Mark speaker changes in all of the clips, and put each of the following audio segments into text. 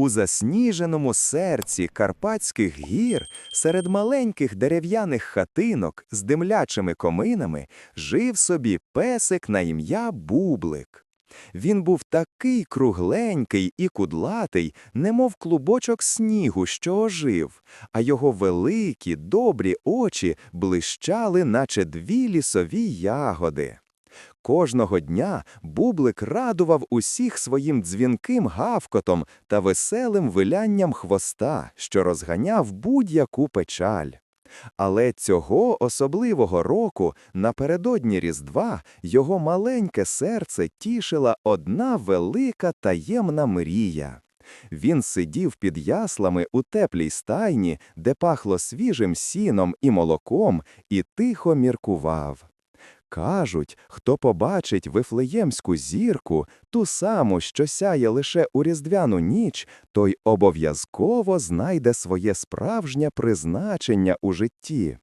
Speaker 1: У засніженому серці Карпатських гір, серед маленьких дерев'яних хатинок з димлячими коминами, жив собі песик на ім'я Бублик. Він був такий кругленький і кудлатий, немов клубочок снігу, що ожив, а його великі, добрі очі блищали, наче дві лісові ягоди. Кожного дня Бублик радував усіх своїм дзвінким гавкотом та веселим вилянням хвоста, що розганяв будь-яку печаль. Але цього особливого року, напередодні Різдва, його маленьке серце тішила одна велика таємна мрія. Він сидів під яслами у теплій стайні, де пахло свіжим сіном і молоком, і тихо міркував. Кажуть, хто побачить вифлеємську зірку, ту саму, що сяє лише у різдвяну ніч, той обов'язково знайде своє справжнє призначення у житті.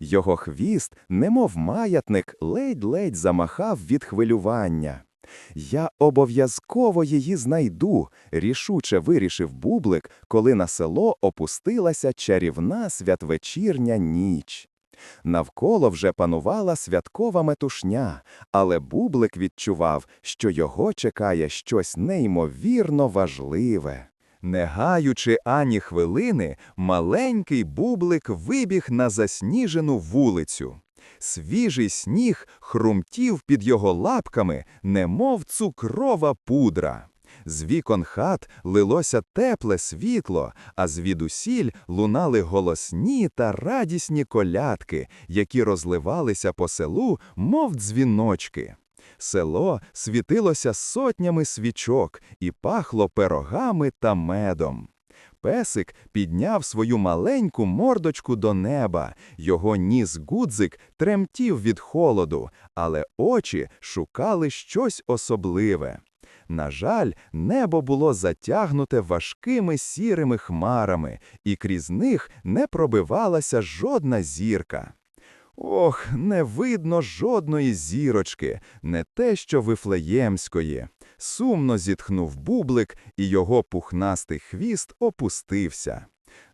Speaker 1: Його хвіст, немов маятник, ледь-ледь замахав від хвилювання. Я обов'язково її знайду, рішуче вирішив бублик, коли на село опустилася чарівна святвечірня ніч. Навколо вже панувала святкова метушня, але бублик відчував, що його чекає щось неймовірно важливе. Не гаючи ані хвилини, маленький бублик вибіг на засніжену вулицю. Свіжий сніг хрумтів під його лапками, немов цукрова пудра. З вікон хат лилося тепле світло, а звідусіль лунали голосні та радісні колядки, які розливалися по селу, мов дзвіночки. Село світилося сотнями свічок і пахло пирогами та медом. Песик підняв свою маленьку мордочку до неба, його ніс гудзик тремтів від холоду, але очі шукали щось особливе. На жаль, небо було затягнуте важкими сірими хмарами, і крізь них не пробивалася жодна зірка. Ох, не видно жодної зірочки, не те, що вифлеємської. Сумно зітхнув бублик, і його пухнастий хвіст опустився.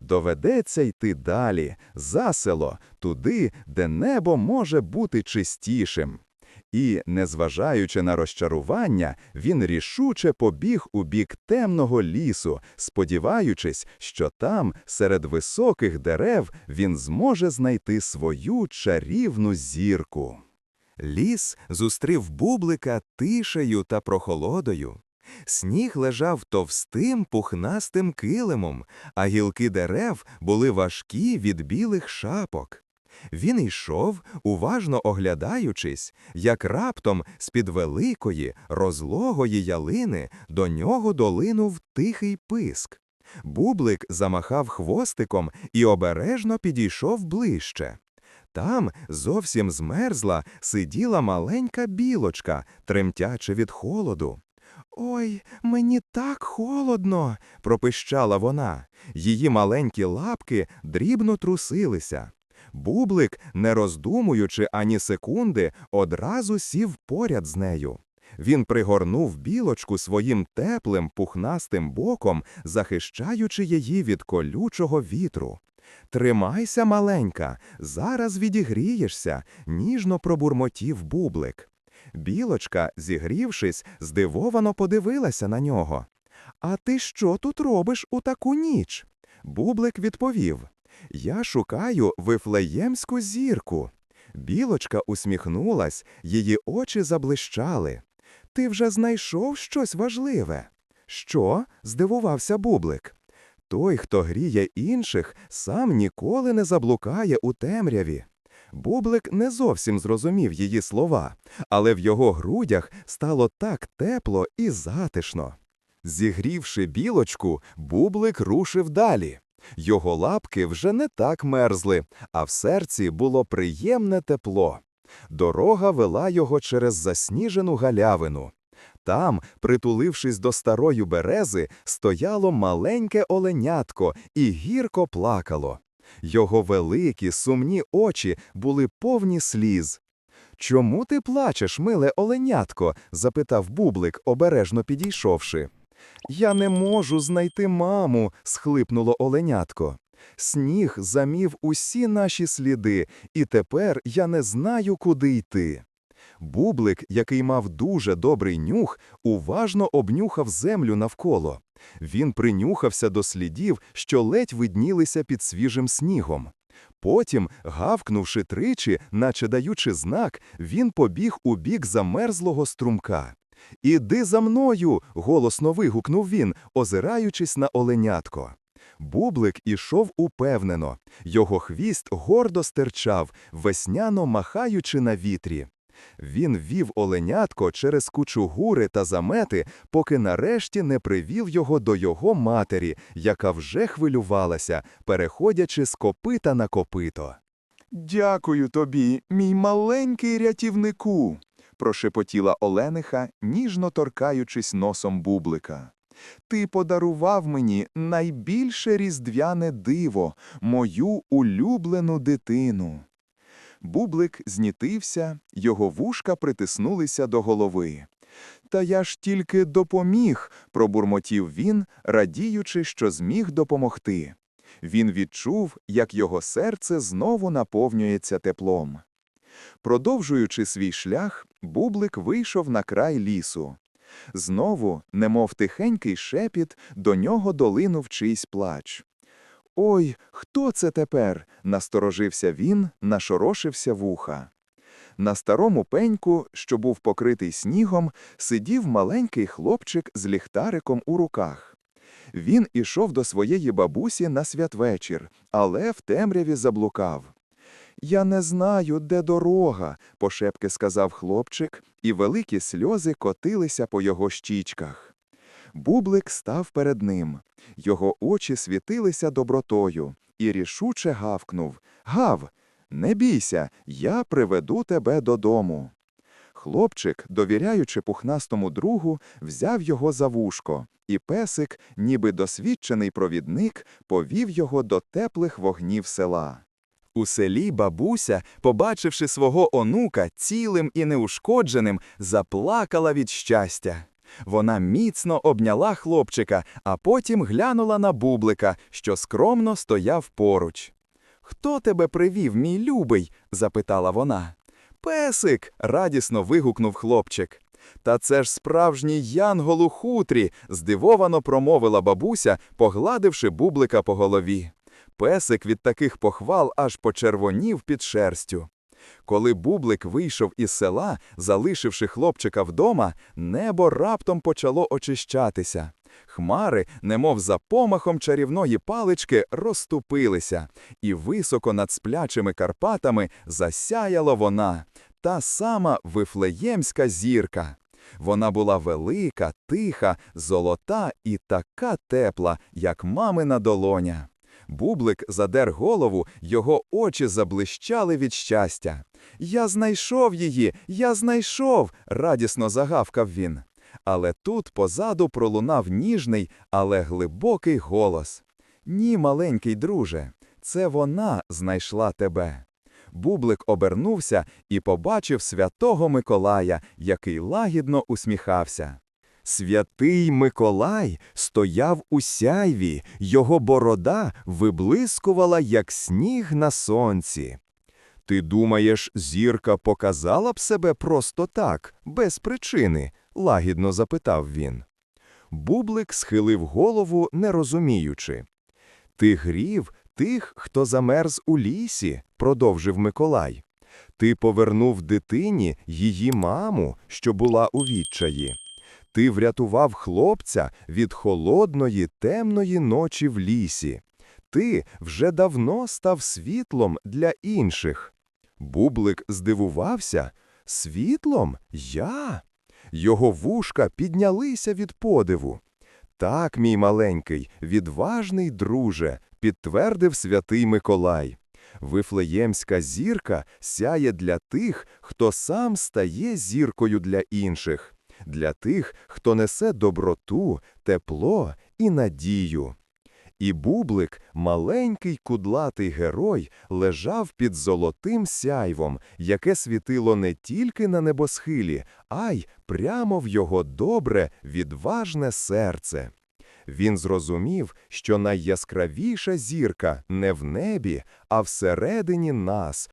Speaker 1: Доведеться йти далі, за село, туди, де небо може бути чистішим. І, незважаючи на розчарування, він рішуче побіг у бік темного лісу, сподіваючись, що там, серед високих дерев, він зможе знайти свою чарівну зірку. Ліс зустрів бублика тишею та прохолодою. Сніг лежав товстим пухнастим килимом, а гілки дерев були важкі від білих шапок. Він йшов, уважно оглядаючись, як раптом з-під великої, розлогої ялини до нього долинув тихий писк. Бублик замахав хвостиком і обережно підійшов ближче. Там зовсім змерзла сиділа маленька білочка, тремтячи від холоду. Ой, мені так холодно, пропищала вона. Її маленькі лапки дрібно трусилися. Бублик, не роздумуючи ані секунди, одразу сів поряд з нею. Він пригорнув білочку своїм теплим, пухнастим боком, захищаючи її від колючого вітру. Тримайся, маленька, зараз відігрієшся, ніжно пробурмотів бублик. Білочка, зігрівшись, здивовано подивилася на нього. А ти що тут робиш у таку ніч? Бублик відповів Я шукаю вифлеємську зірку. Білочка усміхнулась, її очі заблищали. Ти вже знайшов щось важливе. Що? здивувався бублик. Той, хто гріє інших, сам ніколи не заблукає у темряві. Бублик не зовсім зрозумів її слова, але в його грудях стало так тепло і затишно. Зігрівши білочку, бублик рушив далі. Його лапки вже не так мерзли, а в серці було приємне тепло. Дорога вела його через засніжену галявину. Там, притулившись до старої берези, стояло маленьке оленятко і гірко плакало. Його великі сумні очі були повні сліз. Чому ти плачеш, миле оленятко? запитав бублик, обережно підійшовши. Я не можу знайти маму, схлипнуло оленятко. Сніг замів усі наші сліди, і тепер я не знаю, куди йти. Бублик, який мав дуже добрий нюх, уважно обнюхав землю навколо. Він принюхався до слідів, що ледь виднілися під свіжим снігом. Потім, гавкнувши тричі, наче даючи знак, він побіг у бік замерзлого струмка. Іди за мною. голосно вигукнув він, озираючись на оленятко. Бублик ішов упевнено, його хвіст гордо стирчав, весняно махаючи на вітрі. Він вів оленятко через кучу гури та замети, поки нарешті не привів його до його матері, яка вже хвилювалася, переходячи з копита на копито. Дякую тобі, мій маленький рятівнику, прошепотіла Олениха, ніжно торкаючись носом бублика. Ти подарував мені найбільше різдвяне диво, мою улюблену дитину. Бублик знітився, його вушка притиснулися до голови. Та я ж тільки допоміг, пробурмотів він, радіючи, що зміг допомогти. Він відчув, як його серце знову наповнюється теплом. Продовжуючи свій шлях, бублик вийшов на край лісу. Знову, немов тихенький шепіт, до нього долинув чийсь плач. Ой, хто це тепер? насторожився він, нашорошився вуха. На старому пеньку, що був покритий снігом, сидів маленький хлопчик з ліхтариком у руках. Він ішов до своєї бабусі на святвечір, але в темряві заблукав. Я не знаю, де дорога, пошепки сказав хлопчик, і великі сльози котилися по його щічках. Бублик став перед ним. Його очі світилися добротою, і рішуче гавкнув Гав, не бійся, я приведу тебе додому. Хлопчик, довіряючи пухнастому другу, взяв його за вушко, і песик, ніби досвідчений провідник, повів його до теплих вогнів села. У селі бабуся, побачивши свого онука цілим і неушкодженим, заплакала від щастя. Вона міцно обняла хлопчика, а потім глянула на бублика, що скромно стояв поруч. Хто тебе привів, мій любий? запитала вона. Песик. радісно вигукнув хлопчик. Та це ж справжній янгол у хутрі, здивовано промовила бабуся, погладивши бублика по голові. Песик від таких похвал аж почервонів під шерстю. Коли бублик вийшов із села, залишивши хлопчика вдома, небо раптом почало очищатися. Хмари, немов за помахом чарівної палички, розступилися, і високо над сплячими Карпатами засяяла вона, та сама вифлеємська зірка. Вона була велика, тиха, золота і така тепла, як мамина долоня. Бублик задер голову, його очі заблищали від щастя. Я знайшов її, я знайшов, радісно загавкав він. Але тут позаду пролунав ніжний, але глибокий голос. Ні, маленький друже, це вона знайшла тебе. Бублик обернувся і побачив святого Миколая, який лагідно усміхався. Святий Миколай стояв у сяйві, його борода виблискувала, як сніг на сонці. Ти думаєш, зірка показала б себе просто так, без причини? лагідно запитав він. Бублик схилив голову, не розуміючи. Ти грів тих, хто замерз у лісі, продовжив Миколай. Ти повернув дитині її маму, що була у відчаї. Ти врятував хлопця від холодної, темної ночі в лісі. Ти вже давно став світлом для інших. Бублик здивувався. Світлом? Я? Його вушка піднялися від подиву. Так, мій маленький, відважний друже, підтвердив святий Миколай. Вифлеємська зірка сяє для тих, хто сам стає зіркою для інших для тих, хто несе доброту, тепло і надію. І бублик, маленький кудлатий герой, лежав під золотим сяйвом, яке світило не тільки на небосхилі, а й прямо в його добре, відважне серце. Він зрозумів, що найяскравіша зірка не в небі, а всередині нас,